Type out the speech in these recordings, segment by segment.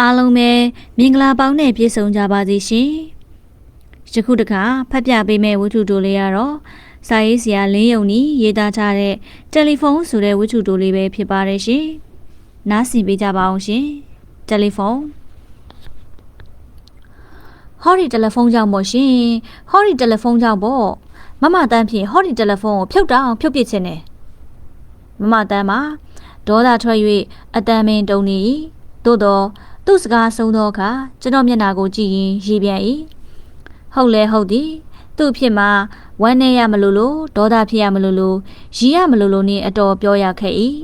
အားလုံးပဲမင်္ဂလာပေါင်းနဲ့ပြည့်စုံကြပါစေရှင်။ယခုတခါဖတ်ပြပေးမယ့်ဝတ္ထုတိုလေးကတော့စာရေးဆရာလင်းယုံနီရေးသားထားတဲ့တယ်လီဖုန်းဆိုတဲ့ဝတ္ထုတိုလေးပဲဖြစ်ပါတယ်ရှင်။နားဆင်ပေးကြပါအောင်ရှင်။တယ်လီဖုန်းဟော်ဒီတယ်လီဖုန်းကြောင့်ပေါ့ရှင်။ဟော်ဒီတယ်လီဖုန်းကြောင့်ပေါ့မမတန်းဖြင့်ဟော်ဒီတယ်လီဖုန်းကိုဖြုတ်တောင်ဖြုတ်ပစ်ခြင်းနဲ့မမတန်းမှာဒေါသထွက်၍အတန်မင်းတုံနေ၏သို့တော့ သူ့စကားဆုံးသောအခါကျွန်တော်မျက်နှာကိုကြည့်ရင်ရေပြန်၏ဟုတ်လဲဟုတ်သည်သူ့ဖြစ်မှာဝမ်းနေရမလို့လို့ဒေါသဖြစ်ရမလို့လို့ရီရမလို့လို့နဲ့အတော်ပြောရခဲ့၏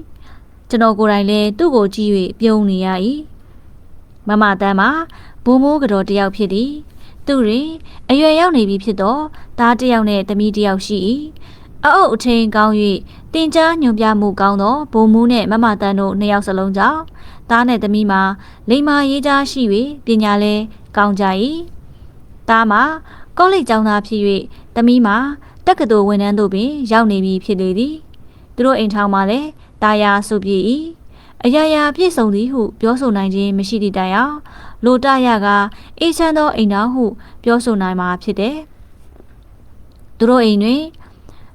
ကျွန်တော်ကိုယ်တိုင်လည်းသူ့ကိုကြည့်၍ပြုံးနေရ၏မမတန်းမှာဘိုးမိုးကတော်တယောက်ဖြစ်သည်သူတွင်အရွယ်ရောက်နေပြီဖြစ်တော့သားတစ်ယောက်နဲ့သမီးတစ်ယောက်ရှိ၏အအုပ်အထင်းကောင်း၍တင်ကြားညွန်ပြမှုကောင်းသောဘုံမူးနဲ့မမတန်းတို့နှစ်ယောက်စလုံးကြောင့် သားနဲ့သမီးမှာလိမ္မာရေးကြားရှိ၍ပညာလဲကောင်းကြ၏သားမှာကောလိပ်ကျောင်းသားဖြစ်၍သမီးမှာတက္ကသိုလ်ဝန်ထမ်းတို့ပင်ရောက်နေပြီဖြစ်လေသည်သူတို့အိမ်ထောင်မှာလည်းတာယာစုပြည့်၏အရာရာပြည့်စုံသည်ဟု ပြောဆိုနိုင်ခြင်းမရှိသည့်တိုင်အောင်လိုတရကအေးချမ်းသောအိမ်တော်ဟု ပြောဆိုနိုင်မှာဖြစ်တယ်သူတို့အိမ်တွင်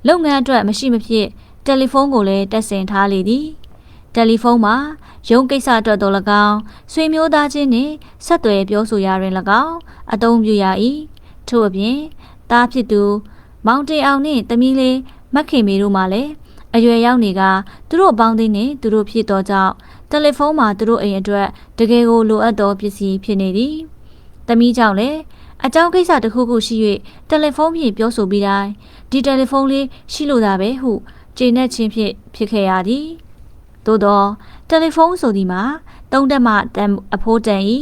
လုပ်ငန်းအတွက်မရှိမဖြစ်တယ်လီဖုန်းကိုလည်းတက်ဆင်ထားလေသည် တယ်လီဖုန်းမှာရုံးကိစ္စအတွက်တော်၎င်းဆွေမျိုးသားချင်းနှင့်ဆက်သွယ်ပြောဆိုရာတွင်၎င်းအသုံးပြုရ၏ထို့အပြင်သားဖြစ်သူ မောင်တင်အောင်နှင့်တမီးလေးမက်ခင်မေတို့မှလည်းအရွယ်ရောက်နေကသူတို့ပေါင်းသိနှင့်သူတို့ဖြစ်သောကြောင့်တယ်လီဖုန်းမှာသူတို့အိမ်အတွက်တကယ်ကိုလိုအပ်သောပစ္စည်းဖြစ်နေသည်တမီးကြောင့်လည်းအကြောင်းကိစ္စတစ်ခုခုရှိ၍တယ်လီဖုန်းဖြင့်ပြောဆိုပြီးတိုင်းဒီတယ်လီဖုန်းလေးရှိလို့သာပဲဟုကျေနပ်ခြင်းဖြင့်ဖြစ်ခဲ့ရသည် သို့သောတယ်လီဖုန်းဆိုဒီမှာတုံးတက်မှတန်အဖိုးတန်ဤ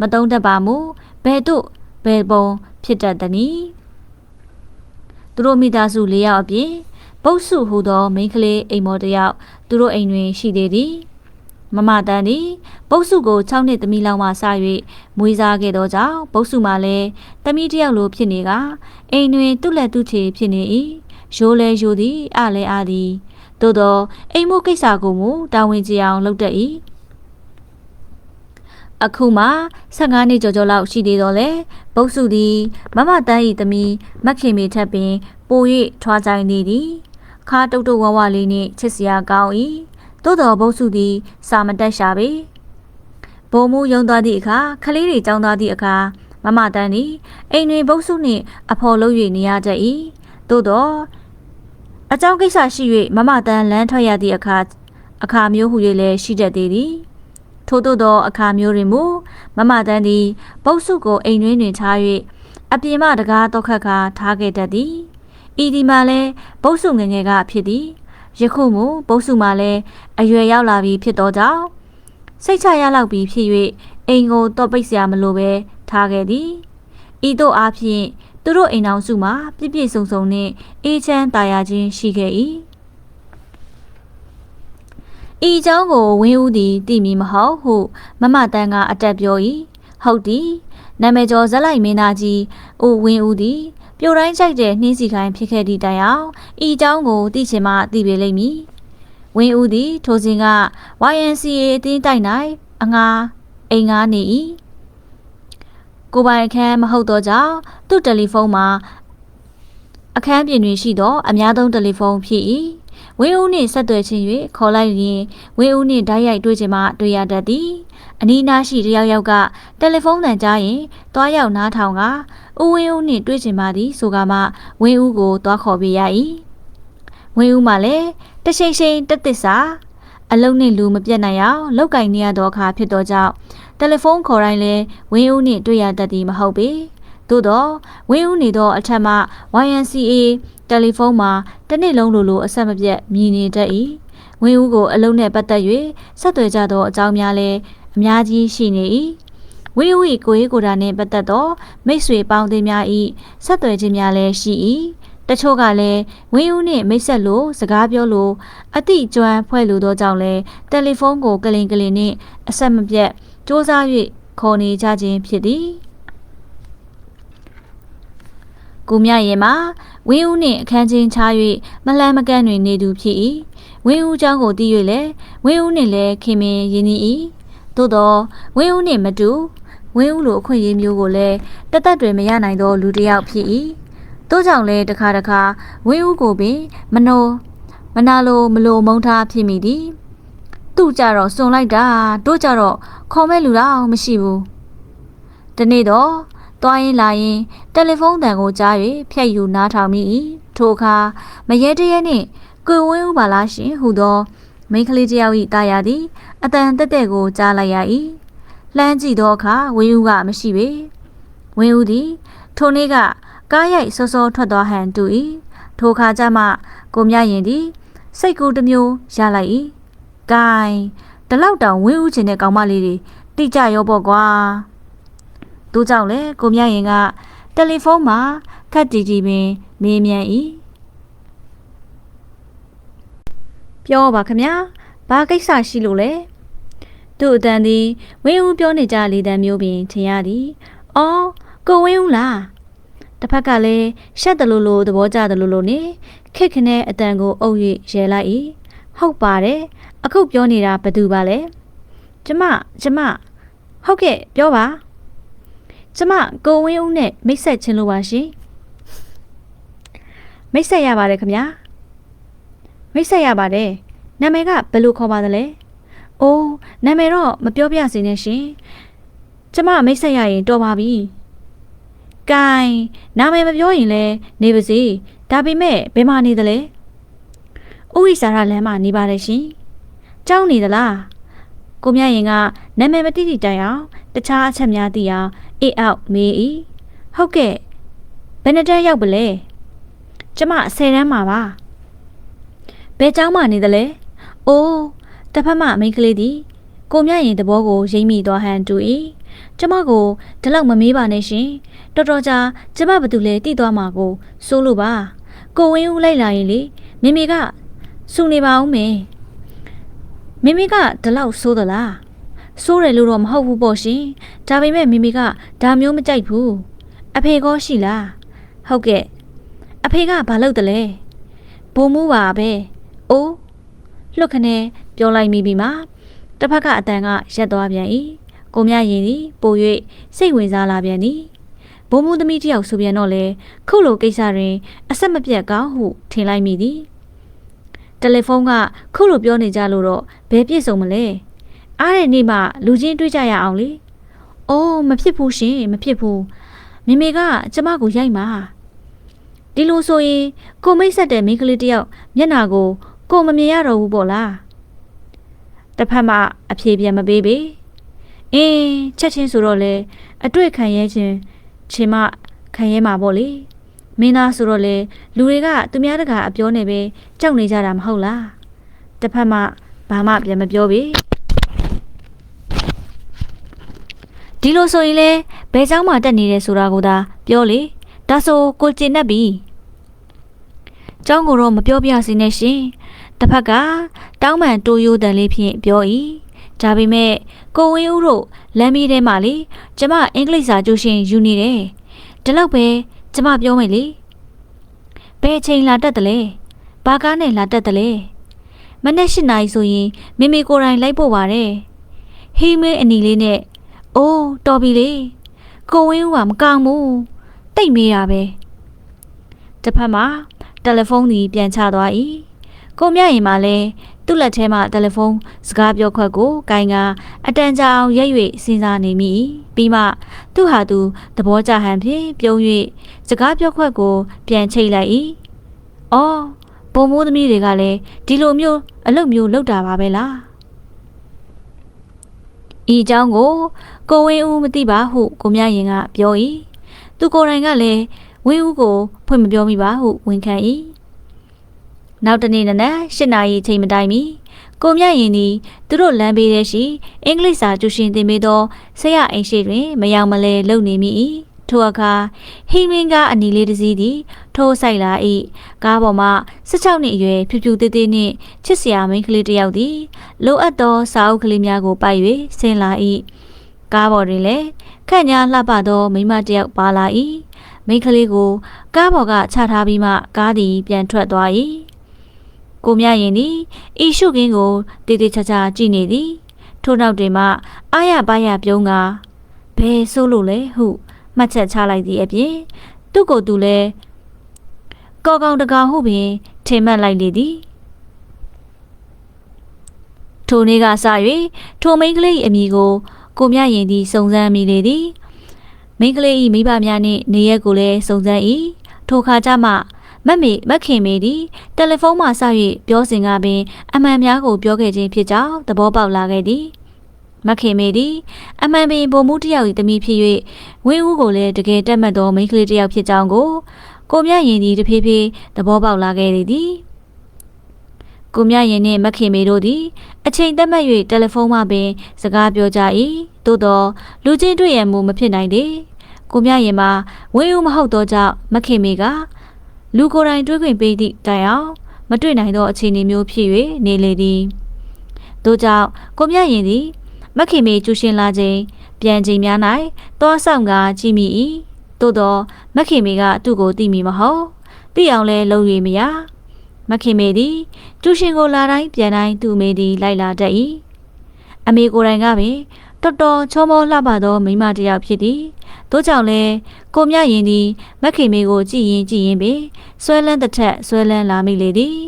မတုံးတက်ပါမူဘယ်တို့ဘယ်ပုံဖြစ်တတ်သနည်းသူတို့မိသားစု၄ယောက်အပြင်ပုတ်စုဟူသောမိန်းကလေးအိမ်မော်တယောက်သူတို့အိမ်တွင်ရှိသေးသည်မမတန်းသည်ပုတ်စုကို6နှစ်သမီးလောက်မှစ၍မွေးစားခဲ့သောကြောင့်ပုတ်စုမှလည်းသမီးတယောက်လိုဖြစ်နေကအိမ်တွင်သူ့လက်သူ့ချေဖြစ်နေ၏ရိုးလဲရိုးသည်အလဲအားသည် သို့သောအိမ်မှုကိစ္စကိုမူတာဝန်ကျအောင်လုပ်တတ်၏အခုမှ15နှစ်ကျော်ကျော်လောက်ရှိသေးတော့လေပုတ်စုသည်မမတန်း၏သမီးမခင်မေထက်ပင် ပို၍ထွားကြိုင်နေသည်ခါတုတ်တုတ်ဝဝလေးနှင့်ချစ်စရာကောင်း၏သို့တော်ပုတ်စုသည် စာမတက်ရှာပေဘုံမူယုံသွားသည့်အခါခလေးတွေကြောင်းသွားသည့်အခါမမတန်းသည်အိမ်တွင်ပုတ်စုနှင့်အဖော်လုပ်၍နေရကြ၏သို့တော် အကြောင်းကိစ္စရှိ၍မမတန်းလမ်းထွက်ရသည့်အခါအခါမျိုးဟူ၍လည်းရှိတတ်သေးသည်ထို့သို့သောအခါမျိုးတွင်မူမမတန်းသည်ပုတ်စုကိုအိမ်တွင်တွင်ထား၍အပြင်မှတကားတော့ခတ်ခါထားခဲ့တတ်သည်ဤဒီမှာလဲပုတ်စုငငယ်ကဖြစ်သည်ယခုမူပုတ်စုမှာလဲအရွယ်ရောက်လာပြီဖြစ်သောကြောင့်စိတ်ချရလောက်ပြီဖြစ်၍အိမ်ကိုတော့ပိတ်စရာမလိုပဲထားခဲ့သည်ဤသို့အားဖြင့် သူတို့အိမ်အောင်စုမှာပြည့်ပြည့်စုံစုံနှင့်အေးချမ်းသာယာခြင်းရှိခဲ့၏ဤเจ้าကိုဝင်းဦးသည်တည်မီမဟုတ်ဟုမမတန်းကအတက်ပြော၏ဟုတ်သည်နာမည်ကျော်ဇက်လိုက်မင်းသားကြီးဦးဝင်းဦးသည်ပြိုတိုင်းကြိုက်တဲ့နှင်းစီခိုင်းဖြစ်ခဲ့သည့်တိုင်အောင်ဤเจ้าကိုသိချင်မှသိပေလိမ့်မည်ဝင်းဦးသည်ထိုစဉ်က YNCA အတင်းတိုက်၌အငါအိမ်ငါနေ၏ ကိုပိုင်အခန်းမဟုတ်တော့ကြောင့်သူ့တယ်လီဖုန်းမှာအခန်းပြင်တွင်ရှိသောအများဆုံးတယ်လီဖုန်းဖြစ်၏ဝင်းဦးနှင့်ဆက်သွယ်ခြင်း၍ခေါ်လိုက်ရင်ဝင်းဦးနှင့်ဓာတ်ရိုက်တွေ့ခြင်းမှတွေ့ရတတ်သည်အနီးနားရှိတယောက်ယောက်ကတယ်လီဖုန်းတန်ကြားရင်တွားရောက်နားထောင်ကဦးဝင်းဦးနှင့်တွေ့ခြင်းပါသည်ဆိုကမှဝင်းဦးကိုတွားခေါ်ပေးရ၏ဝင်းဦးမှလည်းတရှိန်ရှိန်တက်သစ္စာအလုံးနဲ့လူမပြတ်နိုင်အောင်လောက်ကင်နေရသောအခါဖြစ်သောကြောင့် တယ်လီဖုန်းခေါ်တိုင်းလဲဝင်းဦးနှင့်တွေ့ရတတ်သည်မဟုတ်ပေသို့တော့ဝင်းဦးနေသောအထက်မှ YNCA တယ်လီဖုန်းမှာတစ်နှစ်လုံးလိုလိုအဆက်မပြတ်မြည်နေတတ်၏ဝင်းဦးကိုအလုံးနဲ့ပတ်သက်၍ဆက်သွယ်ကြသောအကြောင်းများလည်းအများကြီးရှိနေ၏ဝင်းဦး၏ကိုရေးကိုယ်တာနှင့်ပတ်သက်သောမိတ်ဆွေပေါင်းသင်းများ၏ဆက်သွယ်ခြင်းများလည်းရှိ၏တချို့ကလည်းဝင်းဦးနှင့်မိတ်ဆက်လို့စကားပြောလို့အတိကျွမ်းဖွဲ့လို့သောကြောင့်လဲတယ်လီဖုန်းကိုကလင်ကလင်နှင့်အဆက်မပြတ် စ조사၍ခေါ်နေကြခြင်းဖြစ်သည်ကိုမြရင်မှာဝင်းဦးနှင့်အခန်းချင်းချ၍မလန်းမကန့်တွင်နေသူဖြစ်၏ဝင်းဦးเจ้าကိုတည်၍လည်းဝင်းဦးနှင့်လည်းခင်မင်ရင်းနှီး၏ သို့တော့ဝင်းဦးနှင့်မတူဝင်းဦးလိုအခွင့်အရေးမျိုးကိုလည်းတသက်တွေမရနိုင်သောလူတစ်ယောက်ဖြစ်၏တို့ကြောင့်လည်းတစ်ခါတစ်ခါဝင်းဦးကိုပင်မနိုမနာလိုမလိုမုန်းထားဖြစ်မိသည် သူ့ကြတော့စွန်လိုက်တာတို့ကြတော့ခေါ်မဲ့လူတော့မရှိဘူးဒီနေ့တော့သွားရင်လာရင်တယ်လီဖုန်းတန်ကိုကြား၍ဖြတ်ယူနားထောင်မိ၏ထိုအခါမရဲတရဲနှင့်ကိုဝင်းဦးပါလားရှင်ဟူသောမိန်းကလေးတစ်ယောက်၏တာယာသည်အတန်တက်တက်ကိုကြားလိုက်ရ၏လှမ်းကြည့်သောအခါဝင်းဦးကမရှိပေဝင်းဦးသည်ထိုနေ့ကကားရိုက်စောစောထွက်သွားဟန်တူ၏ထိုအခါကျမှကိုမြရင်သည်စိတ်ကူးတစ်မျိုးရလိုက်၏ ဂိုင်းတလောက်တောင်ဝင်းဦးချင်တဲ့ကောင်မလေးတွေတိကြရောပေါ့ကွာသူကြောင့်လေကိုမြရင်ကတယ်လီဖုန်းမှာခက်တီတီပင်မေးမြန်း၏ပြောပါခမညာဘာကိစ္စရှိလို့လဲသူ့အတန်သည်ဝင်းဦးပြောနေကြလေတံမျိုးပင်ထင်ရသည်။အော်ကိုဝင်းဦးလား။တစ်ဖက်ကလည်းရှက်တယ်လို့လို့သဘောကျတယ်လို့လို့နေခက်ခနဲ့အတန်ကိုအုပ်၍ရဲလိုက်၏။ဟုတ်ပါတယ်။ အခုပြောနေတာဘသူပါလဲ။ကျမကျမဟုတ်ကဲ့ပြောပါ။ကျမကိုဝင်းဦးနဲ့မိတ်ဆက်ချင်းလို့ပါရှင်။မိတ်ဆက်ရပါတယ်ခမညာ။မိတ်ဆက်ရပါတယ်။နာမည်ကဘယ်လိုခေါ်ပါသလဲ။အိုးနာမည်တော့မပြောပြစေနဲ့ရှင်။ကျမမိတ်ဆက်ရရင်တော်ပါပြီ။ကဲနာမည်မပြောရင်လည်းနေပါစေ။ဒါပေမဲ့ဘယ်မှာနေသလဲ။ဥဝိစာရလမ်းမှာနေပါတယ်ရှင်။ ကြောင်းနေသလား။ကိုမြရင်ကနာမည်မတိတိတိုင်အောင်တခြားအချက်များသိအောင်အေးအောက်မေး၏။ဟုတ်ကဲ့ဘယ်နှစ်တန်းရောက်ပလဲ။ကျမ10တန်းမှာပါ။ဘယ်ကျောင်းမှာနေသလဲ။အိုးတစ်ဖက်မှမိန်းကလေးသည်ကိုမြရင်သဘောကိုရိမ့်မိသွားဟန်တူ၏ကျမကိုဒီလောက်မမေးပါနဲ့ရှင်တော်တော်ကြာကျမဘာတူလဲတိသွားမှာကိုစိုးလို့ပါကိုဝင်းဦးလိုက်လာရင်လေမိမိကစူနေပါဦးမေ မိမိကဒီလောက်စိုးသလားစိုးတယ်လို့တော့မဟုတ်ဘူးပေါ့ရှင်ဒါပေမဲ့မိမိကဒါမျိုးမကြိုက်ဘူးအဖေကောရှိလားဟုတ်ကဲ့အဖေကဘာလုပ်တယ်လဲဘုံမှုပါပဲအိုးလွတ်ခနဲ့ပြောလိုက်မိပြီမှာတစ်ဖက်ကအတန်ကရက်သွားပြန်၏ကိုမြရင်သည်ပို၍စိတ်ဝင်စားလာပြန်သည်ဘုံမှုသမီးတယောက်ဆိုပြန်တော့လေခုလိုကိစ္စတွင်အဆက်မပြတ်ကောင်းဟုထင်လိုက်မိသည် တယ်လီဖုန်းကခုလိုပြောနေကြလို့တော့ဘယ်ပြည့်စုံမလဲအားတဲ့နေ့မှလူချင်းတွေ့ကြရအောင်လေအိုးမဖြစ်ဘူးရှင်မဖြစ်ဘူးမိမိကကျမကိုရိုက်မှာဒီလိုဆိုရင်ကိုမိတ်ဆက်တဲ့မိန်းကလေးတယောက်မျက်နာကို ကိုမမြင်ရတော့ဘူးပေါ့လားတစ်ဖက်မှအဖြေပြန်မပေးပေအင်းချက်ချင်းဆိုတော့လေအတွေ့ခံရဲခြင်းချင်းမခံရဲမှာပေါ့လေ မင်းသားဆိုတော့လေလူတွေကသူများတကာအပြောနေပဲကြောက်နေကြတာမဟုတ်လားတစ်ဖက်မှဘာမှပြန်မပြောပေဒီလိုဆိုရင်လေဘယ်เจ้าမှတက်နေတယ်ဆိုတာကိုသာပြောလေဒါဆိုကိုကျင်နေပြီကျောင်းကိုတော့မပြောပြစေနဲ့ရှင်တစ်ဖက်ကတောင်းပန်တိုးရိုးတန်လေးဖြင့်ပြော၏ဒါပေမဲ့ကိုဝင်းဦးတို့လမ်းမီးထဲမှာလေကျမအင်္ဂလိပ်စာကျူရှင်ယူနေတယ်ဒီလောက်ပဲ ကျမပြောမယ်လေဘယ်အချိန်လာတက်တယ်လဲဘာကားနဲ့လာတက်တယ်လဲမနေ့၈နာရီဆိုရင်မိမိကိုယ်တိုင်လိုက်ဖို့ပါတယ်ဟီးမဲအနီလေးနဲ့အိုးတော်ပြီလေကိုဝင်းဦးကမကောင်းဘူးတိတ်မေးတာပဲတစ်ဖက်မှာတယ်လီဖုန်းကြီးပြန်ချသွား၏ကိုမြရင်မှလည်း သူ့လက်ထဲမှာတယ်လီဖုန်းစကားပြောခွက်ကိုကိုင်ကအတန်ကြာအောင်ရက်၍စဉ်းစားနေမိပြီးမှသူ့ဟာသူသဘောကျဟန်ဖြင့်ပြုံး၍စကားပြောခွက်ကို ပြန်ချိတ်လိုက်၏။အော်ဘုံမိုးသမီးတွေကလည်းဒီလိုမျိုးအလုပ်မျိုးလုပ်တာပါပဲလား။ဤအကြောင်းကိုကိုဝင်းဦးမသိပါဟုကိုမြရင်ကပြော၏။သူကိုယ်တိုင်ကလည်းဝင်းဦးကိုဖွင့်မပြောမိပါဟုဝန်ခံ၏ နောက်တနေ့နနက်၈နာရီချိန်မတိုင်မီကိုမြရင်သည်သူတို့လမ်းဘေးထဲရှိအင်္ဂလိပ်စာကျူရှင်သင်ပေးသောဆရာအိမ်ရှိတွင် မယောင်မလဲလုံနေမိ၏ထိုအခါဟိမင်းကားအနီလေးတစ်စီးသည် ထိုးဆိုင်လာ၏ကားပေါ်မှ16နှစ်အရွယ်ဖြူဖြူသေးသေးနှင့်ချစ်စရာမိန်းကလေးတစ်ယောက်သည်လိုအပ်သောစာအုပ်ကလေးများကိုပိုက်၍ဆင်းလာ၏ကားပေါ်တွင်လည်းခန့်ညာလှပသောမိန်းမတစ်ယောက်ပါလာ၏မိန်းကလေးကို ကားပေါ်ကချထားပြီးမှကားသည်ပြန်ထွက်သွား၏ ကိုမြရင်သည်ဤရှုခင်းကိုတေးသေးချာချာကြည့်နေသည်ထို့နောက်တွင်မှအာရပါရပြုံးကဘယ်ဆိုးလို့လဲဟုမှတ်ချက်ချလိုက်သည့်အပြင်သူ့ကိုယ်သူလည်းကော်ကောင်တကောင်ဟုပင်ထင်မှတ်လိုက်လေသည်ထိုနေ့ကစ၍ထိုမိန်းကလေး၏အမိကိုကိုမြရင်သည်စုံစမ်းမိလေသည်မိန်းကလေး၏မိဘများနှင့်နေရက်ကိုလည်းစုံစမ်း၏ထိုခါကျမှ မက်မေမက်ခင်မေသည်တယ်လီဖုန်းမှစ၍ပြောစဉ်ကပင် အမှန်များကိုပြောခဲ့ခြင်းဖြစ်ကြောင်းသဘောပေါက်လာခဲ့သည်မခင်မေသည်အမှန်ပင်ဗိုလ်မှူးတစ်ယောက်၏တမီဖြစ်၍ဝင်းဦးကိုလည်းတကယ်တက်မှတ်သောမိန်းကလေးတစ်ယောက်ဖြစ်ကြောင်းကိုကိုမြရင်သည်တဖြည်းဖြည်းသဘောပေါက်လာခဲ့လေသည်ကိုမြရင်နှင့်မခင်မေတို့သည်အချိန်တက်မှတ်၍တယ်လီဖုန်းမှပင် စကားပြောကြ၏သို့သောလူချင်းတွေ့ရမှုမဖြစ်နိုင်သေးကိုမြရင်မှာဝင်းဦးမဟုတ်သောကြောင့်မခင်မေက လူကိုယ်တိုင်တွေးခွင့်ပေးသည့်တိုင်အောင်မတွေ့နိုင်သောအခြေအနေမျိုးဖြစ်၍နေလေသည်တို့ကြောင့်ကိုမြရင်သည်မခင်မေကျူရှင်လာခြင်းပြန်ချိန်များ၌တောဆောင်ကကြည့်မိ၏သို့သောမခင်မေကသူ့ကိုသိမိမဟုတ်သိအောင်လဲလုံရမရမခင်မေသည်ကျူရှင်ကိုလာတိုင်းပြန်တိုင်းသူ့မေသည်လိုက်လာတတ်၏အမေကိုယ်တိုင်ကပင် တော်တော်ချောမောလှပသောမိန်းမတစ်ယောက်ဖြစ်သည်တို့ကြောင့်လဲကိုမြရင်သည်မခင်မေကိုကြည်ရင်ကြည်ရင်ပင်ဆွဲလန်းတစ်ထက်ဆွဲလန်းလာမိလေသည်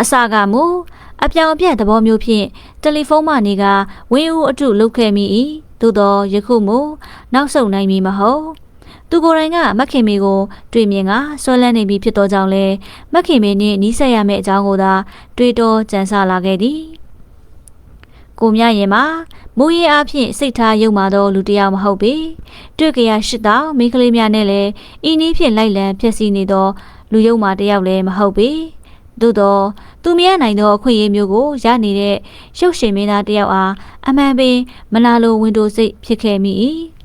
အစကမူအပြောင်အပြက်သဘောမျိုးဖြင့်တယ်လီဖုန်းမှနေကဝင်းဦးအထုလုတ်ခဲ့မိ၏သို့သောယခုမူနောက်ဆုတ်နိုင်မည်မဟုတ်သူကိုယ်တိုင်ကမခင်မေကို တွေ့မြင်ကဆွဲလန်းနေပြီဖြစ်သောကြောင့်လဲမခင်မေနှင့်နီးစပ်ရမယ့်အကြောင်းကိုသာတွေးတောကြံစလာခဲ့သည် ကိုမြရင်မှာမူရင်အဖြစ်စိတ်ထားယုံမာသောလူတစ်ယောက်မဟုတ်ပေတွေ့ကြရရှိသောမိန်းကလေးများနဲ့လည်းဤနည်းဖြင့်လိုက်လံဖြစ်စီနေသောလူယုံမာတစ်ယောက်လည်းမဟုတ်ပေသို့သောသူမရနိုင်သောအခွင့်အရေးမျိုးကိုရနေတဲ့ရုပ်ရှင်မင်းသားတစ်ယောက်အားအမှန်ပင်မနာလိုဝင်တိုစိတ်ဖြစ်ခဲ့မိ၏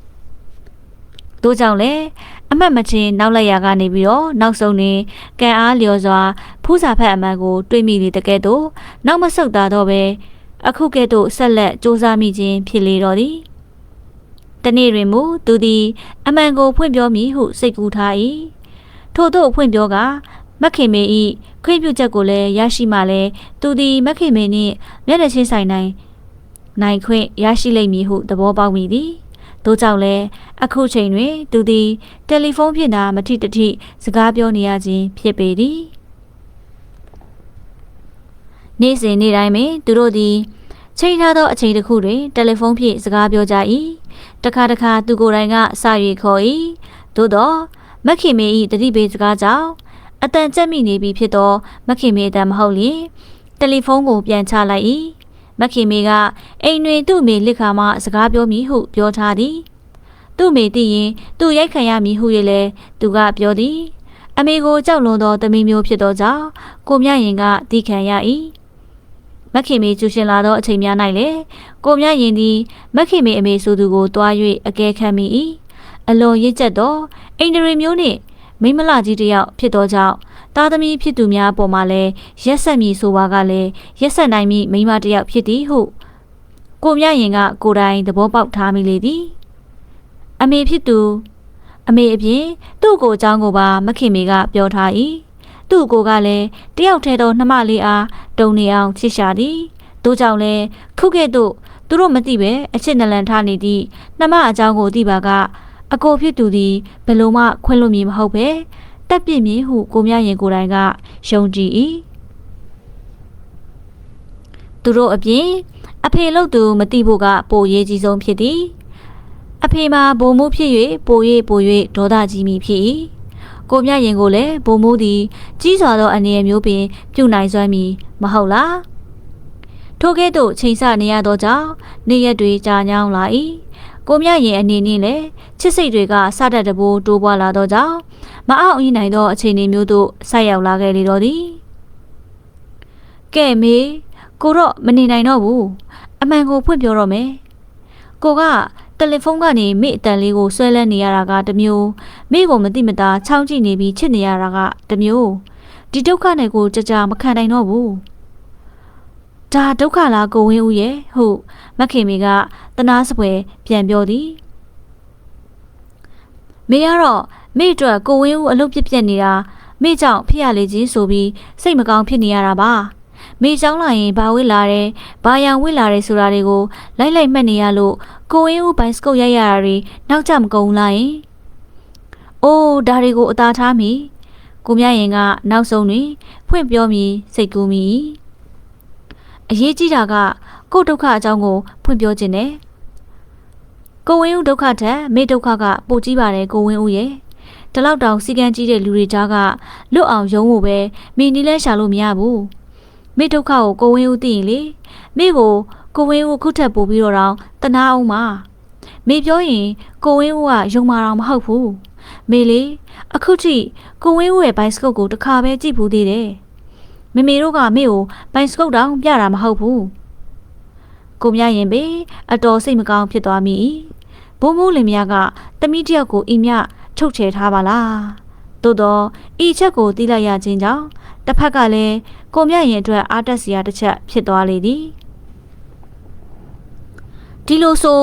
တို့ကြောင့်လည်းအမတ်မချင်းနောက်လက်ရာကနေပြီးတော့နောက်ဆုံးနေကံအားလျော်စွာဖူးစာဖက်အမှန်ကို တွေးမိလေတကယ်တော့နောက်မဆုတ်တာတော့ပဲ အခုကဲ့သို့ဆက်လက်စူးစမ်းမိခြင်းဖြစ်လေတော့သည်တနေ့တွင်မူသူသည်အမှန်ကိုဖွင့်ပြောမည်ဟုစိတ်ကူးထား၏ထို့သောဖွင့်ပြောကမခင်မေ၏ခွင့်ပြုချက်ကိုလည်းရရှိမှလည်းသူသည်မခင်မေနှင့်မျက်နှာချင်းဆိုင်နိုင်နိုင်ခွင့်ရရှိလိမ့်မည်ဟုသဘောပေါက်မိသည်တို့ကြောင့်လည်းအခုချိန်တွင် သူသည်တယ်လီဖုန်းဖြင့်သာမထိတထိစကားပြောနေရခြင်းဖြစ်ပေသည် နေ့စဉ်နေ့တိုင်းပင်သူတို့သည်ချိန်ထားသောအချိန်တစ်ခုတွင်တယ်လီဖုန်းဖြင့်စကားပြောကြ၏တခါတခါသူကိုယ်တိုင်ကစ၍ခေါ်၏သို့သောမခင်မေ၏တတိပေးစကားကြောင့်အတန်ကြက်မိနေပြီဖြစ်သောမခင်မေအတန်မဟုတ်လျင်တယ်လီဖုန်းကိုပြန်ချလိုက်၏မခင်မေကအိမ်တွင်သူ့မေလက်ခါမှစကားပြောမည်ဟုပြောထားသည်သူ့မေသိရင်သူ့ရိုက်ခံရမည်ဟု၍လည်းသူကပြောသည်အမေကိုကြောက်လွန်သောသမီးမျိုးဖြစ်သောကြောင့်ကိုမြရင်ကတီးခံရ၏ မခင်မေကျူရှင်လာသောအချိန်များ၌လည်းကိုမြရင်သည်မခင်မေအမေဆိုသူကိုတွား၍အကဲခံမိ၏အလွန်ရစ်ကျက်သောအိန္ဒြေမျိုးနှင့်မိမလကြီးတယောက်ဖြစ်သောကြောင့်သားသမီးဖြစ်သူများအပေါ်မှာလည်းရက်ဆက်မည်ဆိုပါကလည်းရက်ဆက်နိုင်မည့်မိမတယောက်ဖြစ်သည်ဟုကိုမြရင်ကကိုယ်တိုင်သဘောပေါက်ထားမိလေသည်အမေဖြစ်သူအမေအပြင်သူ့ကိုအကြောင်းကိုပါမခင်မေကပြောထား၏ သူ့ကိုကလည်းတယောက်ထဲသောနှမလေးအားတုံနေအောင်ချစ်ရှာသည်တို့ကြောင့်လဲခုကဲ့သို့သူတို့မသိပဲအချစ်နလန်ထားနေသည့်နှမအကြောင်းကိုသိပါကအကိုဖြစ်သူသည်ဘယ်လိုမှခွင့်လွှတ်မည်မဟုတ်ပဲတက်ပြစ်မည်ဟုကိုမြရင်ကိုယ်တိုင်ကယုံကြည်၏သူတို့အပြင်အဖေလို့သူမသိဖို့ကပိုရေးကြီးဆုံးဖြစ်သည်အဖေမှာဘုံမှုဖြစ်၍ပို၍ပို၍ဒေါသကြီးမိဖြစ်၏ ကိုမြရင်ကိုလည်းဘုံမှုသည်ကြီးစွာသောအနေအမျိုးပင်ပြုနိုင်စွမ်းမည်မဟုတ်လားထိုကဲ့သို့ချိန်ဆနေရသောကြောင့်နေရက်တွေကြာညောင်းလာ၏ကိုမြရင်အနေနဲ့လည်းချစ်စိတ်တွေကစတတ်တဘိုးတိုးပွားလာသောကြောင့်မအောင်အီးနိုင်သောအခြေအနေမျိုးတို့ဆိုက်ရောက်လာခဲ့လေတော့သည်ကဲမေကိုတော့မနေနိုင်တော့ဘူးအမှန်ကိုဖွင့်ပြောတော့မယ်ကိုက တယ်လီဖုန်းကနေမိအတန်လေးကိုဆွဲလန်းနေရတာကတမျိုးမိကိုမသိမသာချောင်းကြည့်နေပြီးချစ်နေရတာကတမျိုးဒီဒုက္ခနဲ့ကိုကြကြမခံနိုင်တော့ဘူးဒါဒုက္ခလားကိုဝင်းဦးရဲ့ဟုတ်မခင်မေကတနာစပွဲပြန်ပြောသည်မေကတော့မိအတွက်ကိုဝင်းဦးအလုပ်ပြက်ပြက်နေတာမိကြောင့်ဖြစ်ရလေကြီးဆိုပြီးစိတ်မကောင်းဖြစ်နေရတာပါ မိချောင်းလာရင်ဘာဝစ်လာတယ်ဘာရောင်ဝစ်လာတယ်ဆိုတာတွေကိုလိုက်လိုက်မှတ်နေရလို့ကိုဝင်းဦးဘိုင်စကုတ်ရိုက်ရတာတွေနောက်ကျမကုန်ဘူးလားယင်အိုးဒါတွေကိုအသာထားမိကိုမြရင်ကနောက်ဆုံးတွင်ဖွင့်ပြောမိစိတ်ကူးမိအရေးကြီးတာကကိုယ့်ဒုက္ခအကြောင်းကိုဖွင့်ပြောခြင်းနဲ့ကိုဝင်းဦးဒုက္ခထက်မိဒုက္ခကပိုကြီးပါတယ်ကိုဝင်းဦးရဲ့တလောက်တောင်စီကံကြီးတဲ့လူတွေကြားကလွတ်အောင်ယုံဖို့ပဲမိနီလဲရှာလို့မရဘူး မိဒုက္ခကိုကိုဝင်းဦးသိရင်လေမိကိုကိုဝင်းဦးခုထက်ပိုပြီးတော့တောင်တနာအောင်ပါမိပြောရင်ကိုဝင်းဦးကယုံမာတော့မဟုတ်ဘူးမေလေအခုထိကိုဝင်းဦးရဲ့ဘိုင်စကုတ်ကိုတစ်ခါပဲကြည့်ဘူးသေးတယ်မမေတို့ကမေကိုဘိုင်စကုတ်တောင်ပြတာမဟုတ်ဘူးကိုမြရင်ပဲအတော်စိတ်မကောင်းဖြစ်သွားမိဘိုးမိုးလင်မယားကတမိတယောက်ကိုအိမ်မြထုတ်ချယ်ထားပါလားသို့တော့ဤချက်ကိုသိလိုက်ရခြင်းကြောင့် တစ်ဖက်ကလည်းကိုမြရင်အတွက်အားတက်စရာတစ်ချက်ဖြစ်သွားလေသည်ဒီလိုဆို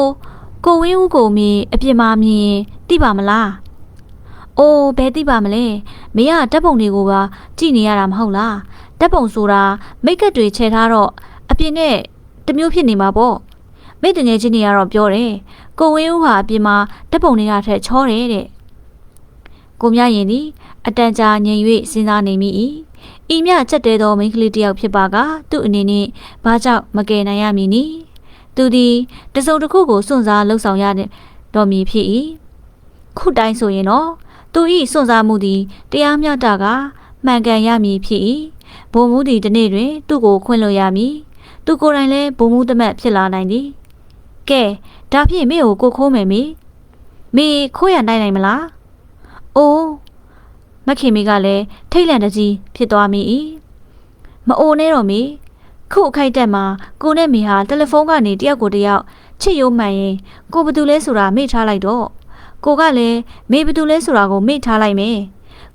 ကိုဝင်းဦးကိုမင်းအပြစ်မမြင်သိပါမလားအိုးဘယ်သိပါမလဲမရဓာတ်ပုံတွေကိုပါကြည့်နေရတာမဟုတ်လားဓာတ်ပုံဆိုတာမိတ်ကပ်တွေချဲထားတော့အပြစ်နဲ့တမျိုးဖြစ်နေမှာပေါ့မိတ်တငယ်ချင်းတွေကတော့ပြောတယ်ကိုဝင်းဦးဟာအပြင်မှာဓာတ်ပုံတွေကထက်ချောတယ်တဲ့ကိုမြရင်သည်အတန်ကြာငြိမ်၍စဉ်းစားနေမိ၏ ဤမြချက်တဲသောမိန်းကလေးတစ်ယောက်ဖြစ်ပါကသူ့အနေနဲ့ဘာကြောင့်မကယ်နိုင်ရမည်နည်းသူသည်တစုံတစ်ခုကိုစွန့်စားလှုပ်ဆောင်ရတဲ့တော်မည်ဖြစ်၏ခုတိုင်းဆိုရင်တော့သူ၏စွန့်စားမှုသည်တရားမျှတကမှန်ကန်ရမည်ဖြစ်၏ဘုံမှုသည်ဒီနေ့တွင် သူ့ကိုခွင့်လွှတ်ရမည်သူကိုယ်တိုင်လည်းဘုံမှုတမတ်ဖြစ်လာနိုင်သည်ကဲဒါဖြင့်မင်းကိုကိုခိုးမယ်မေမေခိုးရနိုင်နိုင်မလားအိုး မခင်မေကလည်းထိတ်လန့်တကြီးဖြစ်သွားမိ၏မအိုနဲ့တော့မေခုအခိုက်တက်မှာကိုနဲ့မေဟာတယ်လီဖုန်းကနေတယောက်ကိုတယောက်ချစ်ရိုးမှန်ရင်ကိုဘသူလဲဆိုတာမေ့ထားလိုက်တော့ကိုကလည်းမေဘသူလဲဆိုတာကိုမေ့ထားလိုက်မယ်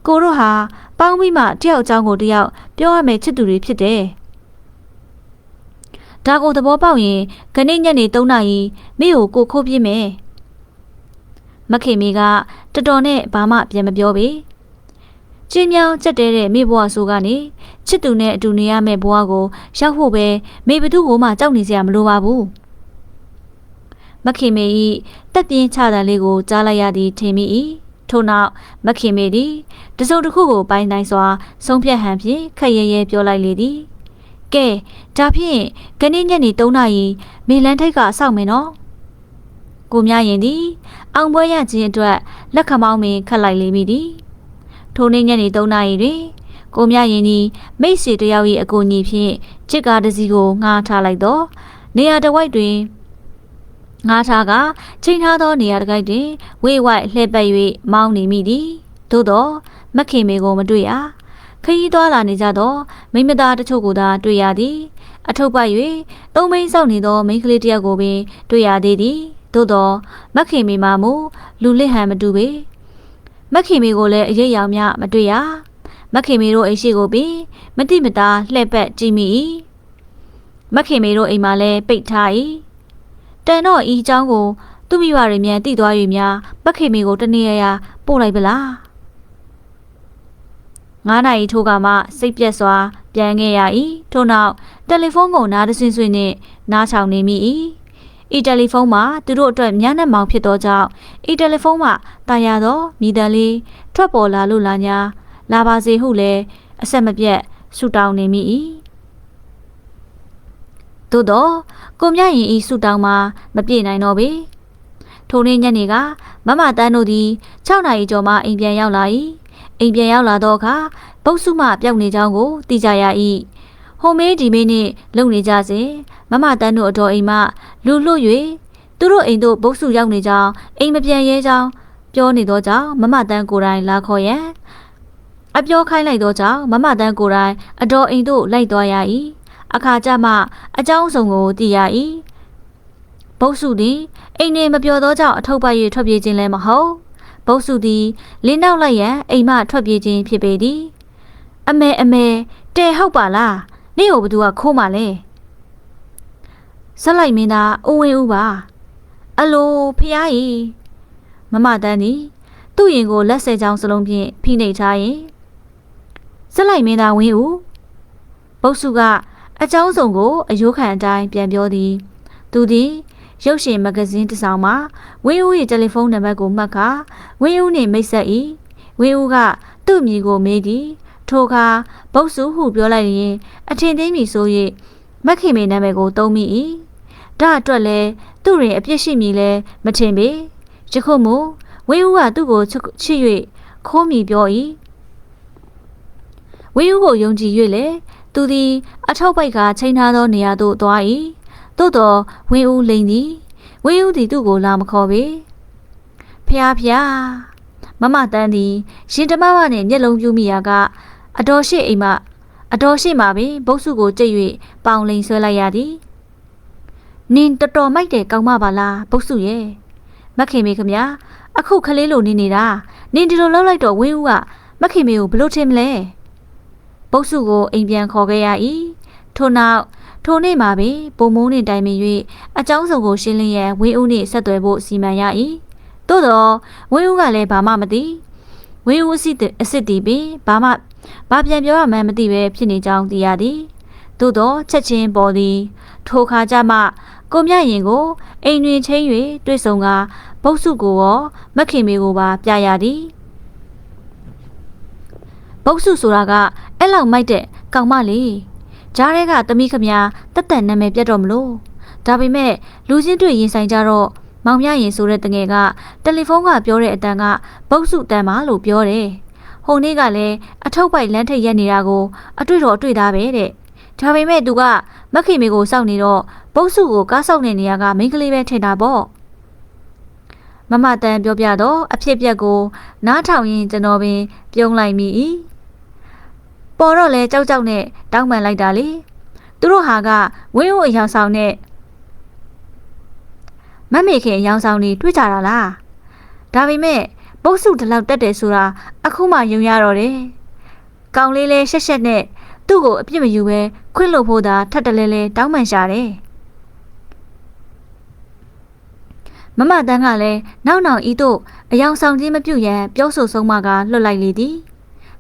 ကိုတို့ဟာပေါင်းပြီးမှတယောက်အကြောင်းကိုတယောက်ပြောရမယ်ချစ်သူတွေဖြစ်တယ်ဒါကိုသဘောပေါက်ရင်ခဏညနေ3နာရီမိကိုကိုခိုးပြင်းမယ်မခင်မီကတော်တော်နဲ့ဘာမှပြန်မပြောပေ ကျင်းမြောင်းကြက်တဲတဲ့မိဘွားဆိုကနေချစ်သူနဲ့အတူနေရမယ့်ဘွားကိုရောက်ဖို့ပဲမိဘသူ့ကိုမှကြောက်နေစရာမလိုပါဘူးမခင်မေဤတက်ပြင်းချတာလေးကိုကြားလိုက်ရသည်ထင်မိ၏ထို့နောက်မခင်မေသည်တစုံတစ်ခုကိုပိုင်းတိုင်းစွာဆုံးဖြတ်ဟန်ဖြင့်ခက်ရဲရဲပြောလိုက်လေသည်ကဲဒါဖြင့်ခဏညနေ3နာရီမေလန်ထိတ်ကစောက်မယ်နော်ကိုမြရင်သည်အောင်ပွဲရခြင်းအတွက်လက်ခမောင်းမင်းခတ်လိုက်လေမိသည် ထိုနေ့ညနေ3နာရီတွင်ကိုမြရင်သည်မိတ်ဆွေတယောက်၏အကူအညီဖြင့်ချစ်ကားတစ်စီးကိုငှားထားလိုက်တော့နေရာတစ်ဝိုက်တွင်ငှားထားကချိန်ထားသောနေရာတစ်ကိုက်တွင်ဝေဝိုက်လှည့်ပတ်၍မောင်းနေမိသည်သို့သောမခင်မေကိုမတွေ့ရခရီးသွားလာနေကြသောမိမသားတချို့ကိုသာတွေ့ရသည် အထုပ်ပတ်၍သုံးမိန်းဆောက်နေသောမိန်းကလေးတစ်ယောက်ကိုပင်တွေ့ရသေးသည်သို့သောမခင်မေမှမူလူလစ်ဟန်မတူပေ မခင်မေကိုလည်းအရေးရောင်များမတွေ့ရမခင်မေတို့အိမ်ရှိကိုပင်မတိမတာလှည့်ပတ်ကြည့်မိ၏မခင်မေတို့အိမ်မှာလည်းပိတ်ထား၏တန်တော့ဤအကြောင်းကို သူ့မိဘတွေမြန်သိသွား၍များမခင်မေကိုတနေရရာပို့လိုက်ပလား9နာရီထိုးကမှစိတ်ပြက်စွာပြန်ခဲ့ရ၏ထို့နောက်တယ်လီဖုန်းကိုနားတဆင်းဆွေနှင့်နားချောင်နေမိ၏ ဤတယ်လီဖုန်းမှာသူတို့အတွက်ညနေမောင်ဖြစ်သောကြောင့်ဤတယ်လီဖုန်းမှာတာယာသောမိတန်လေးထွက်ပေါ်လာလို့လာညာလာပါစေဟုလည်းအဆက်မပြတ်ဆူတောင်းနေမိ၏သို့တော့ကိုမြရင်ဤဆူတောင်းမှာမပြေနိုင်တော့ပေထိုနေ့ညနေကမမတန်းတို့သည်6နာရီကျော်မှအိမ်ပြန်ရောက်လာ၏အိမ်ပြန်ရောက်လာတော့အခါပုတ်စုမှပျောက်နေကြောင်းကိုသိကြရ၏ ဟိုမေးဒီမေးနှင့်လုံနေကြစဉ်မမတန်းတို့အတော်အိမ်မှလူလွတ်၍သူတို့အိမ်တို့ပုတ်စုရောက်နေကြောင်းအိမ်မပြန်ရဲကြောင်းပြောနေသောကြောင့်မမတန်းကိုယ်တိုင်လာခေါ်ရန်အပြောခိုင်းလိုက်သောကြောင့်မမတန်းကိုယ်တိုင်အတော်အိမ်တို့လိုက်သွားရ၏အခါကျမှအကြောင်းစုံကိုသိရ၏ဘုတ်စုသည်အိမ်နေမပြောသောကြောင့်အထုပ်ပိုက်၍ထွက်ပြေးခြင်းလည်းမဟုတ်ဘုတ်စုသည်လင်းနောက်လိုက်ရန်အိမ်မှထွက်ပြေးခြင်းဖြစ်ပေသည်အမေအမေတဲဟုတ်ပါလား နေ့ကိုဘသူကခိုးမှလဲဆက်လိုက်မင်းသားဦးဝင်းဦးပါအလိုဖျားကြီးမမတန်းသည်သူ့ရင်ကိုလက်ဆယ်ချောင်းစလုံးဖြင့်ဖိနှိပ်ထားရင်ဆက်လိုက်မင်းသားဝင်းဦးဘုတ်စုကအကြောင်းစုံကိုအယိုးခံအတိုင်းပြန်ပြောသည်သူသည်ရုပ်ရှင်မဂဇင်းတစ်စောင်မှာဝင်းဦး၏တယ်လီဖုန်းနံပါတ်ကိုမှတ်ခါဝင်းဦးနှင့်မိတ်ဆက်၏ဝင်းဦးကသူ့အမည်ကိုမေးသည် ထိုအခါဘုတ်စုဟုပြောလိုက်ရင်အထင်သေးမည်ဆို၍မက်ခင်မေနာမည်ကိုသုံးမိ၏ဒါအတွက်လည်းသူ့ရင်အပြစ်ရှိမည်လဲမထင်ပေယခုမှဝင်းဦးကသူ့ကိုချစ်၍ခိုးမိပြော၏ဝင်းဦးကိုယုံကြည်၍လေသူသည်အထောက်ပိုက်ကချိန်ထားသောနေရာသို့သွား၏သို့တော်ဝင်းဦးလိန်သည်ဝင်းဦးသည်သူ့ကိုလာမခေါ်ပေဖျားဖျားမမတန်းသည်ရှင်တမမနှင့်မျက်လုံးပြူမိရာက အတော်ရှိအိမ်မအတော်ရှိမှပင်ဘုတ်စုကိုကြိတ်၍ပေါင်လိန်ဆွဲလိုက်ရသည်နင်တော်တော်မိုက်တဲ့ကောင်မပါလားဘုတ်စုရဲ့မခင်မေခမညာအခုခလေးလိုနေနေတာနင်ဒီလိုလောက်လိုက်တော့ဝင်းဦးကမခင်မေကိုဘလို့ထင်မလဲပုတ်စုကိုအိမ်ပြန်ခေါ်ခဲ့ရ၏ထို့နောက်ထိုနေ့မှာပင်ပုံမိုးနှင့်တိုင်ပင်၍အကြောင်းစုံကိုရှင်းလင်းရန်ဝင်းဦးနှင့်ဆက်သွယ်ဖို့စီမံရ၏သို့တော့ဝင်းဦးကလည်းဘာမှမသိ ဝင်းဦးအစ်အစ်တီပင်ဘာမှဘာပြန်ပြောရမှန်းမသိပဲဖြစ်နေကြောင်းသိရသည်သို့တော့ချက်ချင်းပေါ်သည် ထိုခါကျမှကိုမြရင်ကိုအိမ်တွင်ချင်း၍တွေ့ဆုံကဘုတ်စုကိုရောမခင်မေကိုပါပြရသည်ဘုတ်စုဆိုတာကအဲ့လောက်မိုက်တဲ့ကောင်မလေးကြားထဲကသမီးခမညာတက်တက်နာမည်ပြတ်တော့မလို့ဒါပေမဲ့လူချင်းတွေ့ရင်ဆိုင်ကြတော့ မောင်မြရင်ဆိုတဲ့တငယ်ကတယ်လီဖုန်းကပြောတဲ့အတန်ကဘုတ်စုတန်ပါလို့ပြောတယ်ဟိုနေ့ကလည်းအထုပ်ပိုက်လမ်းထိပ်ရက်နေတာကိုအတွေ့တော်အတွေ့သားပဲတဲ့ဒါပေမဲ့သူကမခင်မေကိုစောင့်နေတော့ဘုတ်စုကိုကားဆောက်နေနေရကမိန်းကလေးပဲထင်တာပေါ့မမတန်ပြောပြတော့အဖြစ်ပြက်ကို နားထောင်ရင်ကျွန်တော်ပင် ပြုံးလိုက်မိ၏ပေါ်တော့လဲကြောက်ကြောက်နဲ့တောင်းပန်လိုက်တာလေသူတို့ဟာကဝင်းဝအယောင်ဆောင်နဲ့ မမေခင်အယောင်ဆောင်နေတွေ့ကြတာလားဒါပေမဲ့ပုတ်စုတလောက်တက်တယ်ဆိုတာအခုမှယုံရတော့တယ်ကောင်လေးလေးရှက်ရှက်နဲ့သူ့ကိုအပြစ်မယူပဲခွင့်လို့ဖို့သာထပ်တလဲလဲတောင်းပန်ရှာတယ်မမတန်းကလည်းနောက်နောက်ဤသို့အယောင်ဆောင်ခြင်းမပြုရန်ပြောဆိုဆုံးမကလွတ်လိုက်လေသည်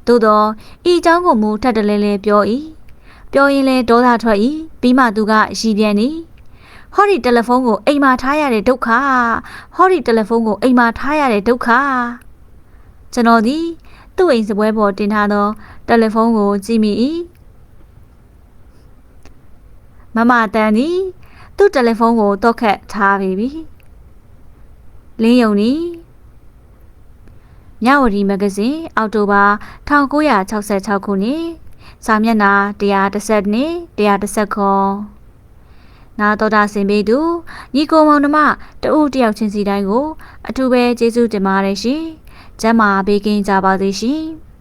သို့သောဤเจ้าကိုမူထပ်တလဲလဲပြော၏ပြောရင်လဲဒေါသထွက်၏ပြီးမှသူကရည်ပြန်၏ ဟောဒီတယ်လီဖုန်းကိုအိမ်မှာထားရတဲ့ဒုက္ခဟောဒီတယ်လီဖုန်းကိုအိမ်မှာထားရတဲ့ဒုက္ခကျွန်တော်သည်သူ့အိမ်စပွဲပေါ်တင်ထားသောတယ်လီဖုန်းကိုကြည့်မိ၏မမတန်သည်သူ့တယ်လီဖုန်းကိုတော့ခတ်ထားပြီလင်းယုံနီမြဝတီမဂ္ဂဇင်းအောက်တိုဘာ1966ခုနှစ်စာမျက်နှာ130နှစ်130ခွန် နာတော်တာဆင်ပေးသူညီကိုမောင်နှမတဦးတယောက်ချင်းစီတိုင်းကို အထူးပဲကျေးဇူးတင်ပါတယ်ရှင်။ကျမ်းမာပေးကင်းကြပါစေရှင်။